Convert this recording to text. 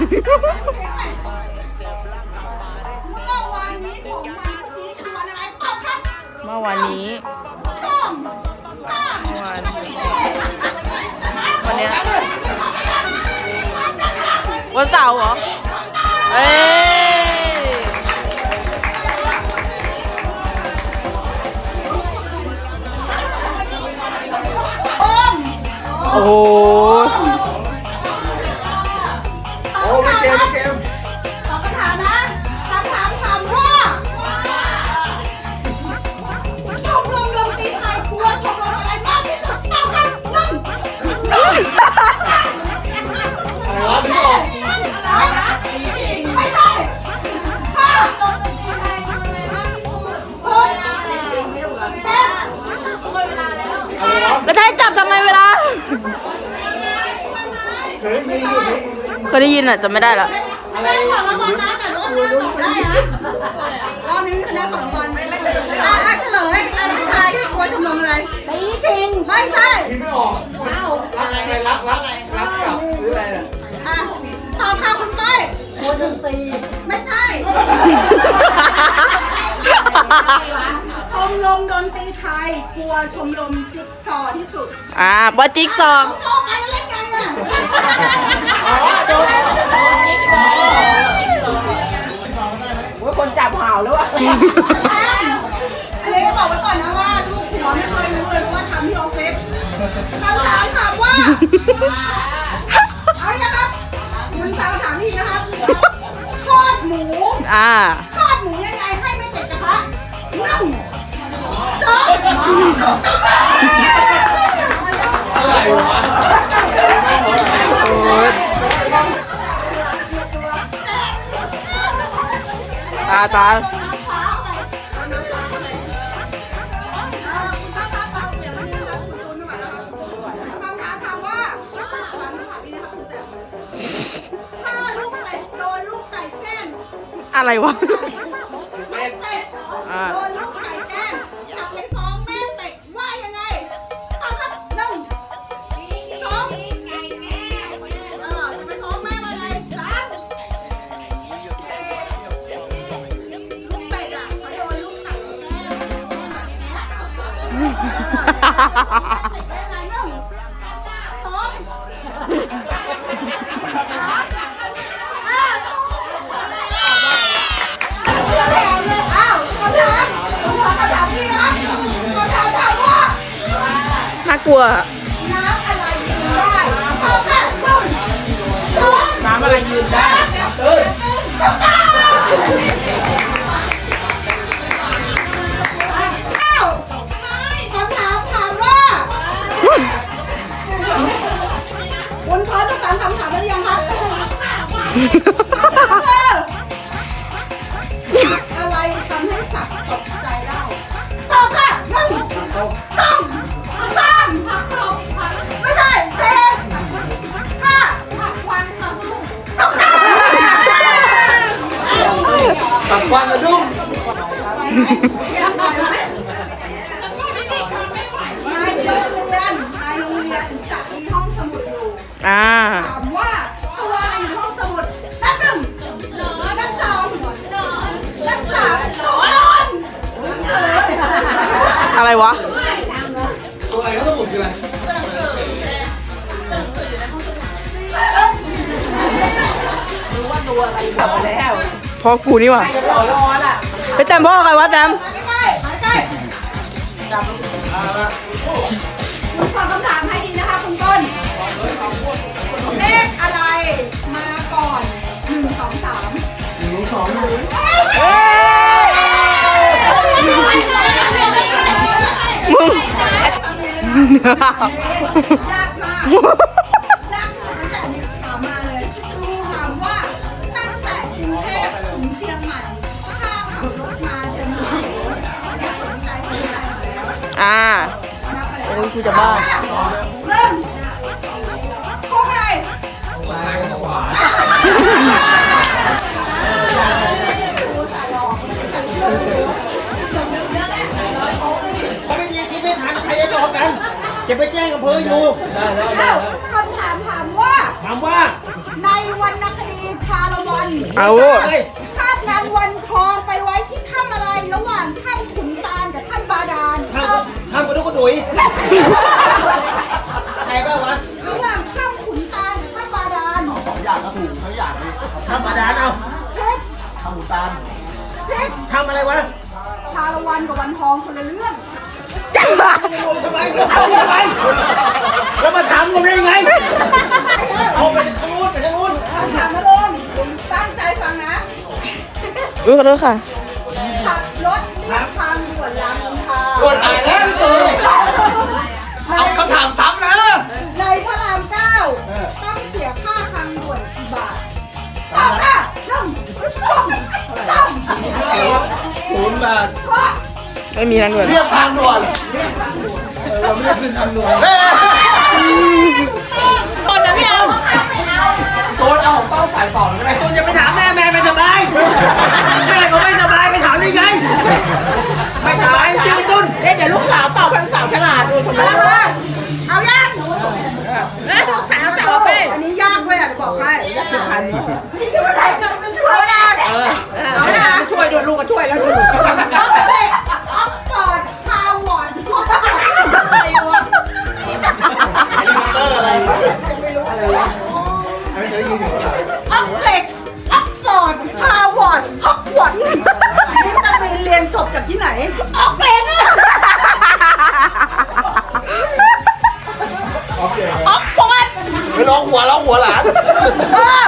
เมื่อวานนี้ของวันนี้คือวันอะไรตอบครับเมื่อวานนี้วันเนี้ยวันเสาร์เหรอ เอ้ยโอ้โห แล้วจะให้จับทำไมเวลา เคยได้ยินอะจำไม่ได้ละอะไรของรางวัลนะแต่รอบหน้าตอบได้นะรอบนี้คะแนนของรางวัลไม่ใช่อะเฉลยอะพี่ชายที่กลัวชมรมอะไรตีจริงไม่ใช่คิดไม่ออกรักอะไรรักรักรักกับหรืออะไรอะอะตอบค่ะคุณก้อยกลัวดนตรีไม่ใช่ช มรมดนตรีไทยกลัวชมรมจิ๊กซอว์ที่สุดอ่าบอจิ๊กซอว์เข้าไปแล้วเล่นไงเนี่ยว่าคนจับห่าวแล้วอะอันนี้บอกไว้ก่อนนะว่าลูกหัวไม่เคยรู้เลยเพราะว่าทำที่ออฟฟิศคำถามถามว่าเอาอย่างครับคุณสาวถามพี่นะครับทอดหมูอ่า แกล้งอะไรวะ นี่นะคำถามถามว่าน่ากลัว น้ำอะไรยืนได้ตอบค่ะหนึ่ องสมุดอยู่อ่าถามว่าตัวอะไรอยู่ห้องสมุดนับหนึ่งนับสองนับสามโต๊ะนอนอะไรวะตัวอะไรก็ต้องหมุนอยู่เลยพ่อกูนี่หว่า ไปแต้มพ่อใครวะแต้มไม่ใกล้ไม่ใกล้ตอบคำถามให้ดีนะคะคุณต้น เลขอะไรมาก่อนหนึ่งสองสามหนึ่งสองหนึ่งเอ้ยมึง ยากมากยาก อ่านับไปเลยโอ้ยกูจะบ้าเริ่มพวกอะไรถ้าไม่ยิงคิดไม่ทันใครจะยอมกันจะไปแจ้งอำเภออยู่เอ้าคำถามถามว่า ถามว่าในวรรณคดีเอาเฮ้ยคาบนางวันทองไปำทำกระดูกกระดุยใครบ้างวะระหว่างถ้ำขุนตาลกับถ้ำบาดาลสองอย่างก็ถูกทั้งอย่างเลยทำบาดาลเอาเพชรทำหมูตาลเพชรทำอะไรวะ ชาละวันกับวันทองคนละเรื่องลงทำไมทำทำไมแล้วมาถามลงได้ยังไงเอาไปทางนู้นไปทางนู้นคำถามนะลงตั้งใจฟังนะอุ้ยขอโทษค่ะ ขับรถเรียบทางด่วนรามอินทรา โดนตายแล้ว บาทว่าไม่มีทางด่วนเรียบทางด่วนเราไม่ได้ขึ้นทางด่วนคนนะพี่เอาโดนเอาเต้าสายต่อใช่ไหมตูนจะไปถามแม่แม่ไม่สบาย ร้องหัวร้องหัวหลาน เออ